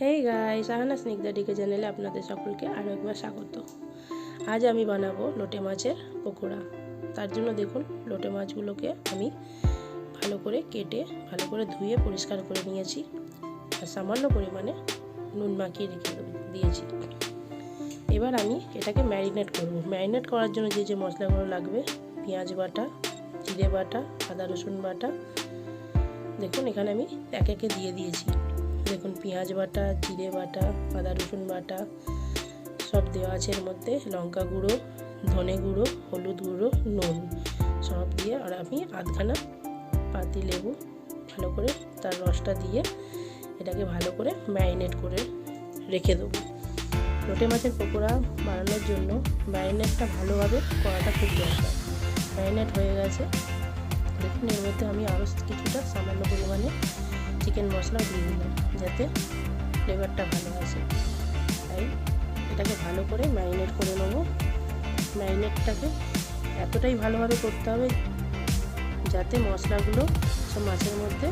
Hey guy Sahana Snigdha DK চ্যানেলে আপনাদের সকলকে আরও একবার স্বাগত। আজ আমি বানাবো লোটে মাছের পকোড়া। তার জন্য দেখুন, লোটে মাছগুলোকে আমি ভালো করে কেটে, ভালো করে ধুয়ে পরিষ্কার করে নিয়েছি। আর সামান্য পরিমাণে নুন মাখিয়ে রেখে দিয়েছি। এবার আমি এটাকে ম্যারিনেট করব। ম্যারিনেট করার জন্য যে যে মশলাগুলো লাগবে, পেঁয়াজ বাটা, জিরে বাটা, আদা রসুন বাটা, দেখুন এখানে আমি এক একে দিয়ে দিয়েছি। দেখুন, পেঁয়াজ বাটা, জিরে বাটা, আদা, রসুন বাটা, সব দেওয়া আছে এর মধ্যে। লঙ্কা গুঁড়ো, ধনে গুঁড়ো, হলুদ গুঁড়ো, নুন সব দিয়ে আর আমি আধখানা পাতি লেবু ভালো করে তার রসটা দিয়ে এটাকে ভালো করে ম্যারিনেট করে রেখে দেবো। লোটে মাছের পকোড়া বানানোর জন্য ম্যারিনেটটা ভালোভাবে করাটা খুব দরকার। ম্যারিনেট হয়ে গেছে। দেখুন, এর মধ্যে আমি আরও কিছুটা সামান্য পরিমাণে চিকেন মশলা দিয়ে দিলাম, যাতে ফ্লেভারটা ভালো আসে। তাই এটাকে ভালো করে ম্যারিনেট করে নেব। ম্যারিনেটটাকে এতটাই ভালোভাবে করতে হবে যাতে মশলাগুলো সব মাছের মধ্যে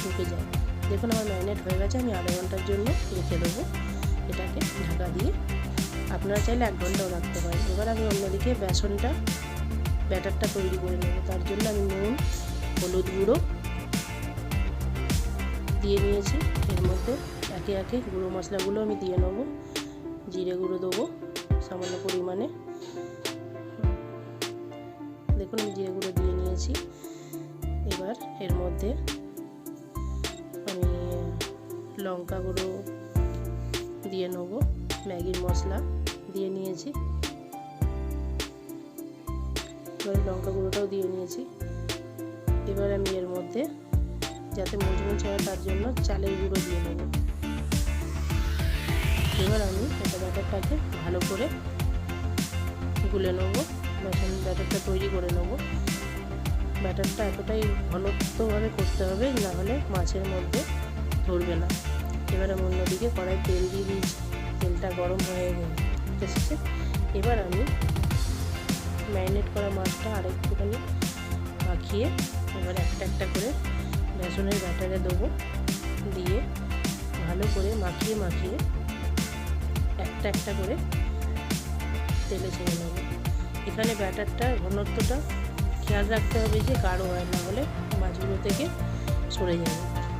ঢুকে যায়। দেখুন, আমার ম্যারিনেট হয়ে গেছে, আমি আধা ঘণ্টার জন্য রেখে দেবো। এটাকে ঢাকা দিয়ে। আপনারা চাইলে এক ঘন্টাও রাখতে পারেন। এবার আমি অন্যদিকে বেসনটা ব্যাটারটা তৈরি করে নেব। তার জন্য আমি নুন, হলুদ গুঁড়ো দিয়ে নিয়েছি। এর মধ্যে একে একে গুঁড়ো মশলাগুলো আমি দিয়ে নেব। জিরে গুঁড়ো দেবো সামান্য পরিমাণে। দেখুন, আমি জিরে গুঁড়ো দিয়ে নিয়েছি। এবার এর মধ্যে আমি লঙ্কা গুঁড়ো দিয়ে নেব। ম্যাগির মশলা দিয়ে নিয়েছি। এবার লঙ্কা গুঁড়োটাও দিয়ে নিয়েছি। এবার আমি এর মধ্যে যাতে মুচমুচে হয় তার জন্য চালের গুঁড়ো দিয়ে নেব। এবার আমি এটা ব্যাটারটাকে ভালো করে গুলে নেব। বেসন ব্যাটারটা তৈরি করে নেব। ব্যাটারটা এতটাই ঘনত্বভাবে করতে হবে না হলে মাছের মধ্যে ধরবে না। এবার আমি অন্যদিকে কড়াই তেল দিয়ে দিয়েছি। তেলটা গরম হয়ে এসেছে এবার আমি ম্যারিনেট করা মাছটা আর একটুখানি মাখিয়ে এবার একটা একটা করে বেসনের ব্যাটারে দেবো। দিয়ে ভালো করে মাখিয়ে মাখিয়ে একটা একটা করে তেলে ছেড়ে নেব। এখানে ব্যাটারটা ঘনত্বটা খেয়াল রাখতে হবে যে গাঢ় হয়, না হলে মাছগুলো থেকে সরে যাবে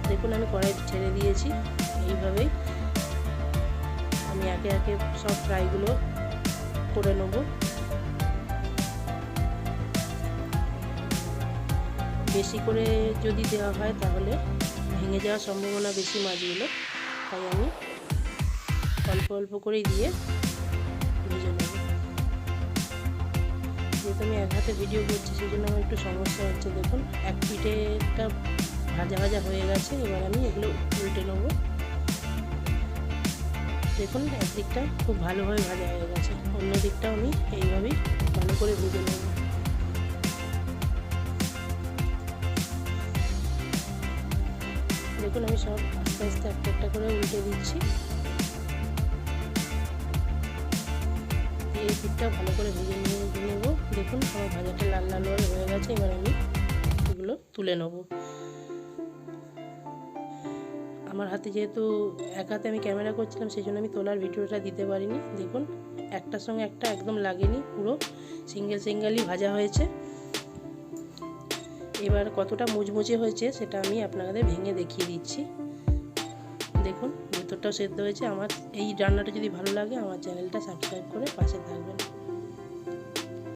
দেখুন আমি কড়াই ছেড়ে দিয়েছি, এইভাবেই আমি একে একে সব ফ্রাইগুলো করে নেব। বেশি করে যদি দেওয়া হয় তাহলে ভেঙে যাওয়ার সম্ভাবনা বেশি মাছগুলো তাই আমি অল্প অল্প করেই দিয়ে ভেজে নেব। যেহেতু আমি এক হাতে ভিডিও করছি সেই জন্য আমার একটু সমস্যা হচ্ছে। দেখুন, এক পিঠেটা ভাজা ভাজা হয়ে গেছে, এবার আমি এগুলো উল্টে নেব। দেখুন, একদিকটা খুব ভালোভাবে ভাজা হয়ে গেছে। অন্য দিকটাও আমি এইভাবেই ভালো করে ভেজে নেব। দেখুন আমি সব আস্তে আস্তে একটা একটা করে উল্টে দিচ্ছি। এই পিঠটা ভালো করে ভেজে নিয়ে নেব। দেখুন, আমার ভাজাটা লাল লাল হয়ে গেছে, এবার আমি এগুলো তুলে নেব। আমার হাতে যেহেতু এক হাতে আমি ক্যামেরা করছিলাম, সেই জন্য আমি তোলার ভিডিওটা দিতে পারিনি। দেখুন, একটার সঙ্গে একটা একদম লাগেনি, পুরো সিঙ্গেল সিঙ্গেলই ভাজা হয়েছে। এবার কতটা মুচমুচে হয়েছে সেটা আমি আপনাদের ভেঙে দেখিয়ে দিচ্ছি। দেখুন, ভেতরটাও সেদ্ধ হয়েছে। আমার এই রান্নাটা যদি ভালো লাগে, আমার চ্যানেলটা সাবস্ক্রাইব করে পাশে থাকবেন।